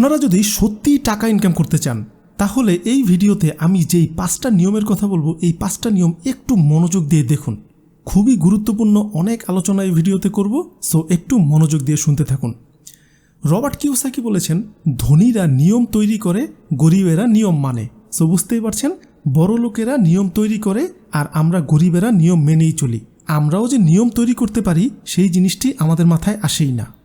আপনারা যদি সত্যি টাকা ইনকাম করতে চান, তাহলে এই ভিডিওতে আমি যেই পাঁচটা নিয়মের কথা বলব, এই পাঁচটা নিয়ম একটু মনোযোগ দিয়ে দেখুন। খুবই গুরুত্বপূর্ণ অনেক আলোচনা এই ভিডিওতে করব, সো একটু মনোযোগ দিয়ে শুনতে থাকুন। রবার্ট কিউসাকি বলেছেন, ধনীরা নিয়ম তৈরি করে, গরিবেরা নিয়ম মানে। সো বুঝতেই পারছেন, বড় লোকেরা নিয়ম তৈরি করে আর আমরা গরিবেরা নিয়ম মেনেই চলি। আমরাও যে নিয়ম তৈরি করতে পারি, সেই জিনিসটি আমাদের মাথায় আসেই না।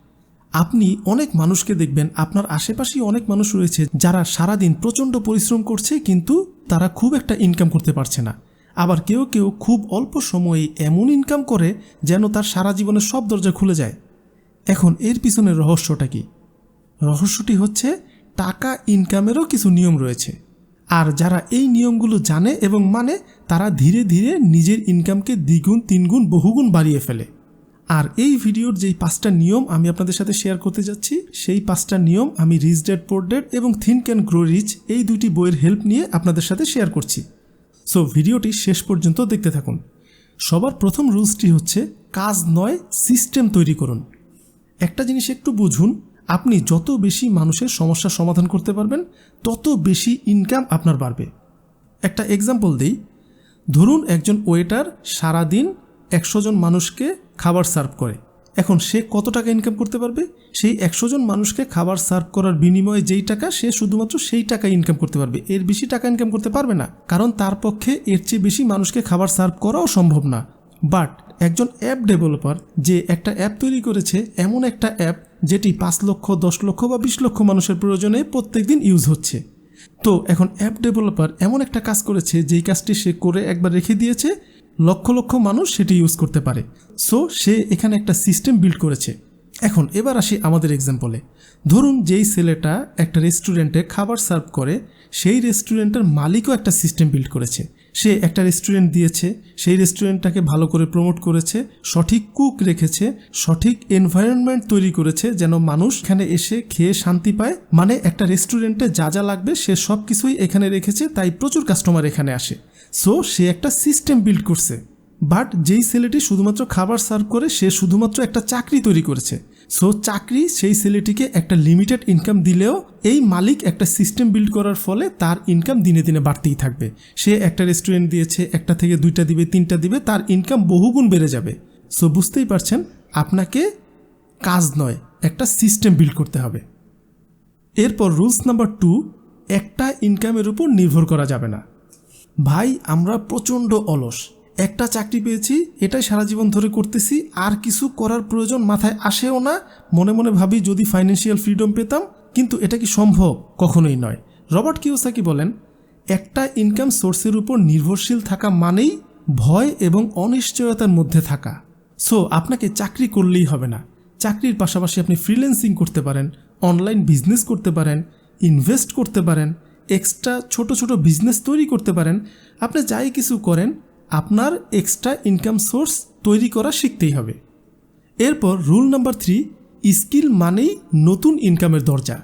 আপনি অনেক মানুষকে দেখবেন, আপনার আশেপাশেই অনেক মানুষ রয়েছে যারা সারাদিন প্রচণ্ড পরিশ্রম করছে কিন্তু তারা খুব একটা ইনকাম করতে পারছে না। আবার কেউ কেউ খুব অল্প সময়ে এমন ইনকাম করে যেন তার সারা জীবনের সব দরজা খুলে যায়। এখন এর পিছনের রহস্যটা কি? রহস্যটি হচ্ছে, টাকা ইনকামেরও কিছু নিয়ম রয়েছে। আর যারা এই নিয়মগুলো জানে এবং মানে তারা ধীরে ধীরে নিজের ইনকামকে দ্বিগুণ, তিনগুণ, বহুগুণ বাড়িয়ে ফেলে। আর এই ভিডিওর যেই পাঁচটা নিয়ম আমি আপনাদের সাথে শেয়ার করতে যাচ্ছি, সেই পাঁচটা নিয়ম আমি রিচ ডেড পোর ডেড এবং থিন ক্যান গ্রো রিচ এই দুটি বইয়ের হেল্প নিয়ে আপনাদের সাথে শেয়ার করছি। সো ভিডিওটি শেষ পর্যন্ত দেখতে থাকুন। সবার প্রথম রুলসটি হচ্ছে কাজ নয় সিস্টেম তৈরি করুন। একটা জিনিস একটু বুঝুন, আপনি যত বেশি মানুষের সমস্যার সমাধান করতে পারবেন, তত বেশি ইনকাম আপনার বাড়বে। একটা এক্সাম্পল দিই। ধরুন একজন ওয়েটার সারাদিন একশো জন মানুষকে খাবার সার্ভ করে। এখন সে কত টাকা ইনকাম করতে পারবে? সেই একশো জন মানুষকে খাবার সার্ভ করার বিনিময়ে যেই টাকা সে শুধুমাত্র সেই টাকা ইনকাম করতে পারবে। এর বেশি টাকা ইনকাম করতে পারবে না, কারণ তার পক্ষে এর চেয়ে বেশি মানুষকে খাবার সার্ভ করাও সম্ভব না। বাট একজন অ্যাপ ডেভেলপার যে একটা অ্যাপ তৈরি করেছে, এমন একটা অ্যাপ যেটি পাঁচ লক্ষ, দশ লক্ষ বা বিশ লক্ষ মানুষের প্রয়োজনে প্রত্যেক দিন ইউজ হচ্ছে। তো এখন অ্যাপ ডেভেলপার এমন একটা কাজ করেছে, যেই কাজটি সে করে একবার রেখে দিয়েছে লক্ষ লক্ষ মানুষ সেটি ইউজ করতে পারে। সো সে এখানে একটা সিস্টেম বিল্ড করেছে। এখন, এবার আসি আমাদের এক্সাম্পলে ধরুন, যেই ছেলেটা একটা রেস্টুরেন্টে খাবার সার্ভ করে, সেই রেস্টুরেন্টের মালিকও একটা সিস্টেম বিল্ড করেছে। সে একটা রেস্টুরেন্ট দিয়েছে, সেই রেস্টুরেন্টটাকে ভালো করে প্রমোট করেছে, সঠিক কুক রেখেছে, সঠিক এনভায়রনমেন্ট তৈরি করেছে, যেন মানুষ এখানে এসে খেয়ে শান্তি পায়। মানে একটা রেস্টুরেন্টে যা যা লাগবে সে সব কিছুই এখানে রেখেছে, তাই প্রচুর কাস্টমার এখানে আসে। সো সে একটা সিস্টেম বিল্ড করছে। বাট যেই ছেলেটি শুধুমাত্র খাবার সার্ভ করে, সে শুধুমাত্র একটা চাকরি তৈরি করেছে। সো চাকরি সেই ছেলেটিকে একটা লিমিটেড ইনকাম দিলেও এই মালিক একটা সিস্টেম বিল্ড করার ফলে তার ইনকাম দিনে দিনে বাড়তেই থাকবে। সে একটা রেস্টুরেন্ট দিয়েছে, একটা থেকে দুইটা দিবে, তিনটা দিবে, তার ইনকাম বহুগুণ বেড়ে যাবে। সো বুঝতেই পারছেন, আপনাকে কাজ নয়, একটা সিস্টেম বিল্ড করতে হবে। এরপর রুলস নাম্বার টু একটা ইনকামের উপর নির্ভর করা যাবে না। ভাই, আমরা প্রচণ্ড অলস। একটা চাকরি পেয়েছি, এটাই সারা জীবন ধরে করতেছি, আর কিছু করার প্রয়োজন মাথায় আসেও না। মনে মনে ভাবি যদি ফাইন্যান্সিয়াল ফ্রিডম পেতাম, কিন্তু এটা কি সম্ভব? কখনোই নয়। রবার্ট কিওসাকি বলেন, একটা ইনকাম সোর্সের উপর নির্ভরশীল থাকা মানেই ভয় এবং অনিশ্চয়তার মধ্যে থাকা। সো আপনাকে চাকরি করলেই হবে না। চাকরির পাশাপাশি আপনি ফ্রিল্যান্সিং করতে পারেন অনলাইন বিজনেস করতে পারেন ইনভেস্ট করতে পারেন এক্সট্রা ছোট ছোট বিজনেস তৈরি করতে পারেন। আপনি যাই কিছু করেন আপনার এক্সট্রা ইনকাম সোর্স তৈরি করা শিখতেই হবে। এরপর রুল নাম্বার থ্রি স্কিল মানেই নতুন ইনকামের দরজা।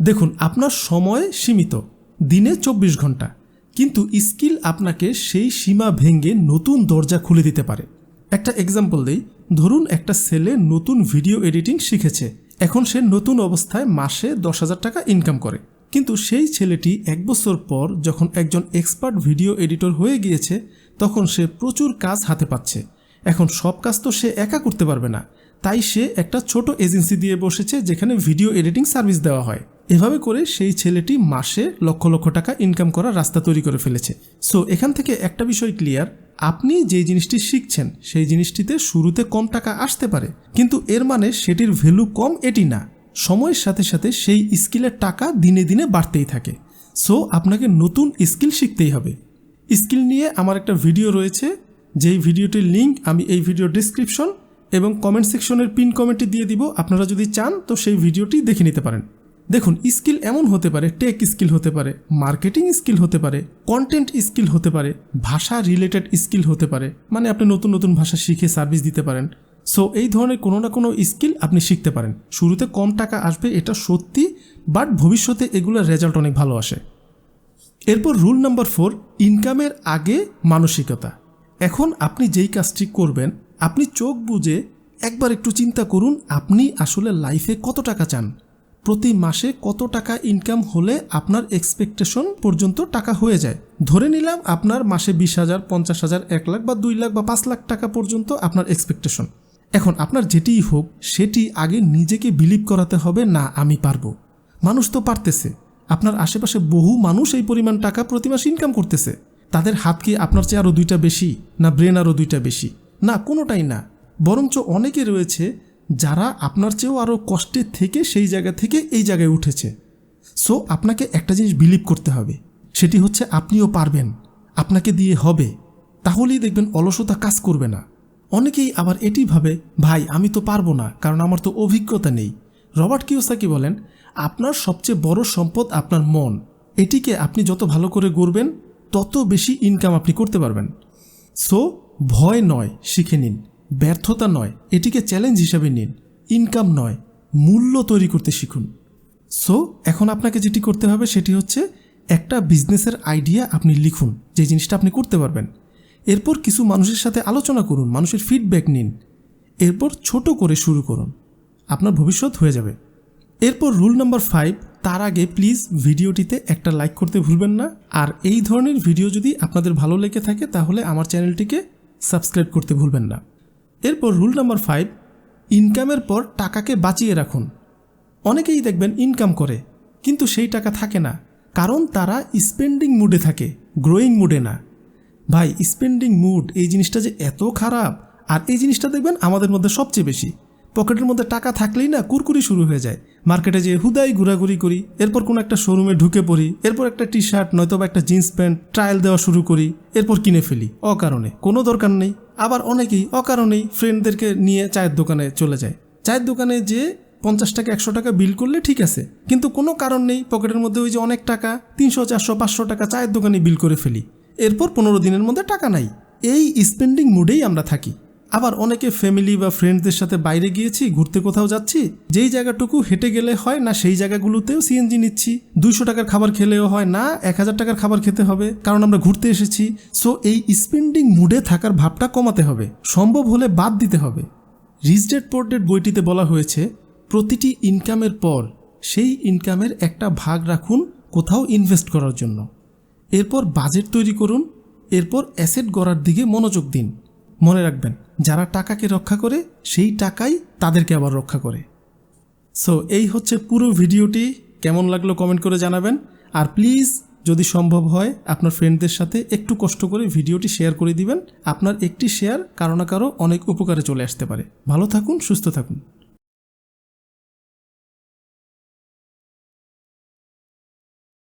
দেখুন, আপনার সময় সীমিত, দিনে চব্বিশ ঘণ্টা, কিন্তু স্কিল আপনাকে সেই সীমা ভেঙে নতুন দরজা খুলে দিতে পারে। একটা এক্সাম্পল দিই, ধরুন একটা ছেলে নতুন ভিডিও এডিটিং শিখেছে, এখন সে নতুন অবস্থায় মাসে দশ হাজার টাকা ইনকাম করে। কিন্তু সেই ছেলেটি এক বছর পর যখন একজন এক্সপার্ট ভিডিও এডিটর হয়ে গিয়েছে তখন সে প্রচুর কাজ হাতে পাচ্ছে। এখন সব কাজ তো সে একা করতে পারবে না। তাই সে একটা ছোট এজেন্সি দিয়ে বসেছে যেখানে ভিডিও এডিটিং সার্ভিস দেওয়া হয়। এভাবে করে সেই ছেলেটি মাসে লক্ষ লক্ষ টাকা ইনকাম করার রাস্তা তৈরি করে ফেলেছে। সো এখান থেকে একটা বিষয় ক্লিয়ার আপনি যে জিনিসটি শিখছেন, সেই জিনিসটিতে শুরুতে কম টাকা আসতে পারে। কিন্তু এর মানে সেটির ভ্যালু কম এটি না। সময়ের সাথে সাথে সেই স্কিলের টাকা দিনে দিনে বাড়তেই থাকে। সো আপনাকে নতুন স্কিল শিখতেই হবে। স্কিল নিয়ে আমার একটা ভিডিও রয়েছে, যেই ভিডিওটির লিঙ্ক আমি এই ভিডিও ডিসক্রিপশন এবং কমেন্ট সেকশনের পিন কমেন্টে দিয়ে দিব, আপনারা যদি চান তো সেই ভিডিওটি দেখে নিতে পারেন। দেখুন, স্কিল এমন হতে পারে, টেক স্কিল হতে পারে, মার্কেটিং স্কিল হতে পারে, কন্টেন্ট স্কিল হতে পারে, ভাষা রিলেটেড স্কিল হতে পারে মানে আপনি নতুন নতুন ভাষা শিখে সার্ভিস দিতে পারেন। সো, এই ধরনের কোনো না কোনো স্কিল আপনি শিখতে পারেন। শুরুতে কম টাকা আসবে, এটা সত্যি, বাট ভবিষ্যতে এগুলোর রেজাল্ট অনেক ভালো আসে। এরপর রুল নাম্বার ফোর, ইনকামের আগে মানসিকতা। এখন আপনি যেই কাজটি করবেন, আপনি চোখ বুঝে একবার একটু চিন্তা করুন, আপনি আসলে লাইফে কত টাকা চান? প্রতি মাসে কত টাকা ইনকাম হলে আপনার এক্সপেকটেশন পর্যন্ত টাকা হয়ে যায়? ধরে নিলাম আপনার মাসে বিশ হাজার, পঞ্চাশ হাজার, এক লাখ বা দুই লাখ বা পাঁচ লাখ টাকা পর্যন্ত আপনার এক্সপেকটেশন। এখন আপনার যেটিই হোক, সেটি আগে নিজেকে বিলিভ করাতে হবে, না আমি পারব। মানুষ তো পারতেছে। আপনার আশেপাশে বহু মানুষ এই পরিমাণ টাকা প্রতি মাসে ইনকাম করতেছে। তাদের হাত কি আপনার চেয়ে আরও দুইটা বেশি? না ব্রেন আরও দুইটা বেশি? না, কোনোটাই না। বরঞ্চ অনেকে রয়েছে যারা আপনার চেয়েও আরও কষ্টে থেকে সেই জায়গা থেকে এই জায়গায় উঠেছে। সো আপনাকে একটা জিনিস বিলিভ করতে হবে। সেটি হচ্ছে আপনিও পারবেন। আপনাকে দিয়ে হবে। তাহলেই দেখবেন অলসতা কাজ করবে না। অনেকেই আবার এটি ভাবে, ভাই, আমি তো পারব না, কারণ আমার তো অভিজ্ঞতা নেই। রবার্ট কিওসাকি বলেন, আপনার সবচেয়ে বড় সম্পদ আপনার মন। এটিকে আপনি যত ভালো করে গড়বেন, তত বেশি ইনকাম আপনি করতে পারবেন। সো ভয় নয়, শিখে নিন। ব্যর্থতা নয়, এটিকে চ্যালেঞ্জ হিসাবে নিন। ইনকাম নয়, মূল্য তৈরি করতে শিখুন। সো এখন আপনাকে যেটি করতে হবে, সেটি হচ্ছে একটা বিজনেসের আইডিয়া আপনি লিখুন, যে জিনিসটা আপনি করতে পারবেন। এরপর কিছু মানুষের সাথে আলোচনা করুন, মানুষের ফিডব্যাক নিন। এরপর ছোট করে শুরু করুন। আপনার ভবিষ্যৎ হয়ে যাবে। এরপর রুল নাম্বার ফাইভ, তার আগে প্লিজ ভিডিওটিতে একটা লাইক করতে ভুলবেন না। আর এই ধরনের ভিডিও যদি আপনাদের ভালো লেগে থাকে, তাহলে আমার চ্যানেলটিকে সাবস্ক্রাইব করতে ভুলবেন না। এরপর রুল নাম্বার ফাইভ, ইনকামের পর টাকাকে বাঁচিয়ে রাখুন। অনেকেই দেখবেন ইনকাম করে, কিন্তু সেই টাকা থাকে না, কারণ তারা স্পেন্ডিং মুডে থাকে, গ্রোয়িং মুডে না। ভাই, স্পেন্ডিং মুড, এই জিনিসটা যে এত খারাপ, আর এই জিনিসটা দেখবেন আমাদের মধ্যে সবচেয়ে বেশি। পকেটের মধ্যে টাকা থাকলেই না কুরকুরি শুরু হয়ে যায়। মার্কেটে যে হুদাই ঘোরাঘুরি করি, এরপর কোনো একটা শোরুমে ঢুকে পড়ি, এরপর একটা টি শার্ট নয়তো বা একটা জিন্স প্যান্ট, ট্রায়াল দেওয়া শুরু করি, এরপর কিনে ফেলি, অকারণে। কোনো দরকার নেই। আবার অনেকেই অকারণেই ফ্রেন্ডদেরকে নিয়ে চায়ের দোকানে চলে যায়। চায়ের দোকানে যে পঞ্চাশ টাকা, একশো টাকা বিল করলে ঠিক আছে। কিন্তু কোনো কারণ নেই, পকেটের মধ্যে ওই যে অনেক টাকা, তিনশো, চারশো, পাঁচশো টাকা চায়ের দোকানে বিল করে ফেলি। এরপর পনেরো দিনের মধ্যে টাকা নাই। এই স্পেন্ডিং মুডেই আমরা থাকি। আবার অনেকে ফ্যামিলি বা ফ্রেন্ডসদের সাথে বাইরে গিয়েছি, ঘুরতে কোথাও যাচ্ছি, যেই জায়গাটুকু হেঁটে গেলে হয় না, সেই জায়গাগুলোতেও সিএনজি নিচ্ছি। দুইশো টাকার খাবার খেলেও হয় না, এক হাজার টাকার খাবার খেতে হবে, কারণ আমরা ঘুরতে এসেছি। সো এই স্পেন্ডিং মুডে থাকার ভাবটা কমাতে হবে। সম্ভব হলে বাদ দিতে হবে। রিচ ডেট পোর ডেট বইটিতে বলা হয়েছে, প্রতিটি ইনকামের পর, সেই ইনকামের একটা ভাগ রাখুন কোথাও ইনভেস্ট করার জন্য। এরপর বাজেট তৈরি করুন, এরপর অ্যাসেট গড়ার দিকে মনোযোগ দিন। মনে রাখবেন, যারা টাকাকে রক্ষা করে, সেই টাকাই তাদেরকে আবার রক্ষা করে। সো এই হচ্ছে পুরো ভিডিওটি। কেমন লাগল কমেন্ট করে জানাবেন। আর প্লিজ, যদি সম্ভব হয়, আপনার ফ্রেন্ডদের সাথে একটু কষ্ট করে ভিডিওটি শেয়ার করে দিবেন। আপনার একটি শেয়ার কারও না কারও অনেক উপকারে চলে আসতে পারে। ভালো থাকুন, সুস্থ থাকুন।